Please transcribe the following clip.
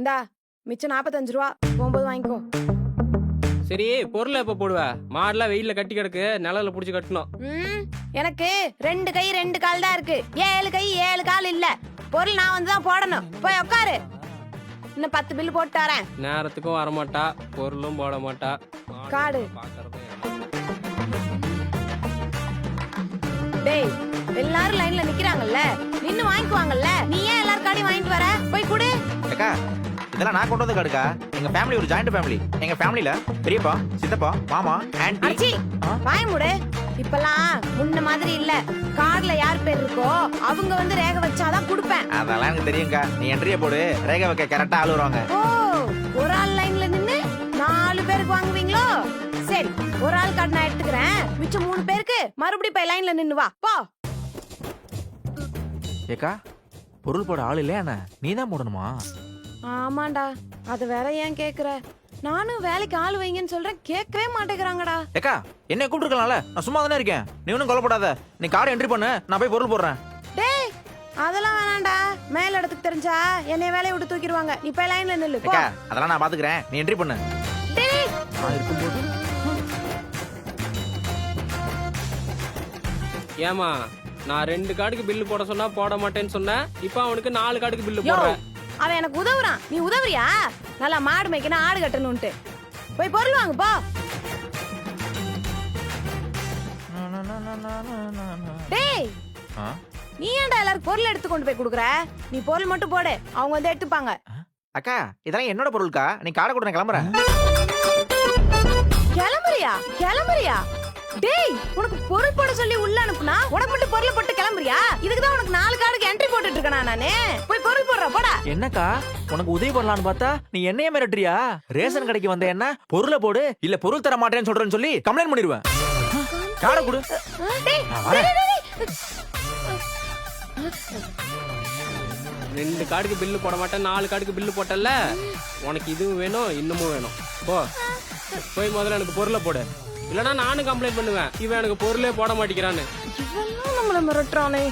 இந்தா மிச்சம் நாற்பத்தஞ்சு ரூபா. போகும்போது வாங்கிக்கோ. சரி பொருளை எப்ப போடுவ? மாடெல்லாம் வெயில்ல கட்டி கிடக்கு நிழல்ல புடிச்சு கட்டணும். ம் எனக்கு ரெண்டு கை ரெண்டு கால் தான் இருக்கு. ஏழு கை ஏழு கால் இல்ல. பொருள் நான் வந்து தான் போடணும். போய் உட்காரு இன்னும் பத்து பில்லு போட்டு தரேன். நேரத்துக்கும் வரமாட்டா பொருளும் போட மாட்டா. மாடு காடு. டேய் எல்லாரும் லைன்ல நிக்கிறாங்கல்ல? நின்னு வாங்கிக்குவாங்கல்ல? நீ ஏன் எல்லாரும் காடையும் வாங்கிட்டு வர? இதெல்லாம் நான் கொண்டு வந்த கார்டுக்கா எங்க ஃபேமிலி ஒரு ஜாயிண்ட் ஃபேமிலி எங்க ஃபேமிலில பெரியப்பா சித்தப்பா மாமா ஆன்ட்டி வாய் மூடு. இப்பெல்லாம் முன்ன மாதிரி இல்ல. கார்டுல யார் பேர் இருக்கோ அவங்க வந்து ரேக வச்சாதான் குடுப்பேன். அதெல்லாம் எனக்கு தெரியுங்கக்கா நீ என்ட்ரியை போடு. ரேகை வைக்க கரெக்டா ஆள் வருவாங்க ஓ ஒரு ஆள் லைன்ல நின்னு நாலு பேருக்கு வாங்குவீங்களோ? சரி ஒரு ஆள் கார்டு நான் எடுத்துக்கிறேன். மிச்சம் மூணு பேருக்கு மறுபடியும் போய் லைன்ல நின்னு வா. போ. ஏக்கா பொருள் போட ஆள் இல்லையா நீ தான் போடணுமா? ஆமாண்டா. அது வேற ஏன் கேக்குற? நானும் வேலைக்கு ஆள் வைங்கன்னு சொல்றேன் கேட்கவே மாட்டேங்கிறாங்கடா. ஏக்கா என்ன கூப்பிட்டுருக்கலாம்ல? நான் சும்மா தானே இருக்கேன். நீ ஒன்றும் கொல்லப்படாத நீ கார்டு என்ட்ரி பண்ணு நான் போய் பொருள் போடுறேன். டேய் அதெல்லாம் வேணாம்டா மேல் இடத்துக்கு தெரிஞ்சா என்னைய வேலையை விட்டு தூக்கிடுவாங்க. நீ போய் லைன்ல நில்லு போ. ஏக்கா அதெல்லாம் நான் பாத்துக்கிறேன். நீ என்ட்ரி பண்ணு. டேய். நான் இருக்கும்போது ஏமா நான் ரெண்டு கார்டுக்கு பில்லு போட சொன்னா போட மாட்டேன்னு சொன்னேன். இப்போ அவனுக்கு நாலு கார்டுக்கு பில்லு யோ போடுறேன் அவன் எனக்கு உதவுறான். நீ உதவுறியா? நல்லா மாடு மேய்க்கணும் ஆடு கட்டணும்ட்டு போய் பொருள் வாங்கு போ. டேய்? நீ ஏன்டா எல்லாரும் பொருள் எடுத்து கொண்டு போய் கொடுக்குற? நீ பொருள் மட்டும் போடு அவங்க வந்து எடுத்துப்பாங்க. அக்கா இதெல்லாம் என்னோட பொருள்க்கா? நீ காடை கூட கிளம்புறேன் கிளம்புறியா? கிளம்புறியா? டேய் உனக்கு பொருள் போட சொல்லி உள்ள அனுப்புனா உனக்கு மட்டும் பொருள் போட்டு கிளம்புறியா? இதுக்கு தான் உனக்கு நாலு கார்டுக்கு என்ட்ரி போட்டுட்டு இருக்கேனா நானு? போய் போடுற போடா. என்னக்கா? உனக்கு உதவி பண்ணலாம்னு பார்த்தா நீ என்னைய மிரட்டுறியா? ரேஷன் கடைக்கு வந்த என்ன? பொருளை போடு இல்ல பொருள் தர மாட்டேன்னு சொல்றேன்னு சொல்லி கம்ப்ளைண்ட் பண்ணிடுவேன். காடை. ரெண்டு கார்டுக்கு பில்லு போட மாட்டேன் நாலு கார்டுக்கு பில்லு போட்டல உனக்கு இதுவும் வேணும் இன்னமும் வேணும். போ. போய் முதல்ல எனக்கு பொருளை போடு. இல்லனா நானும் கம்ப்ளைண்ட் பண்ணுவேன். இவன் எனக்கு பொருளே போட மாட்டேங்கிறான்னு. நம்மள மிரட்டுறானே.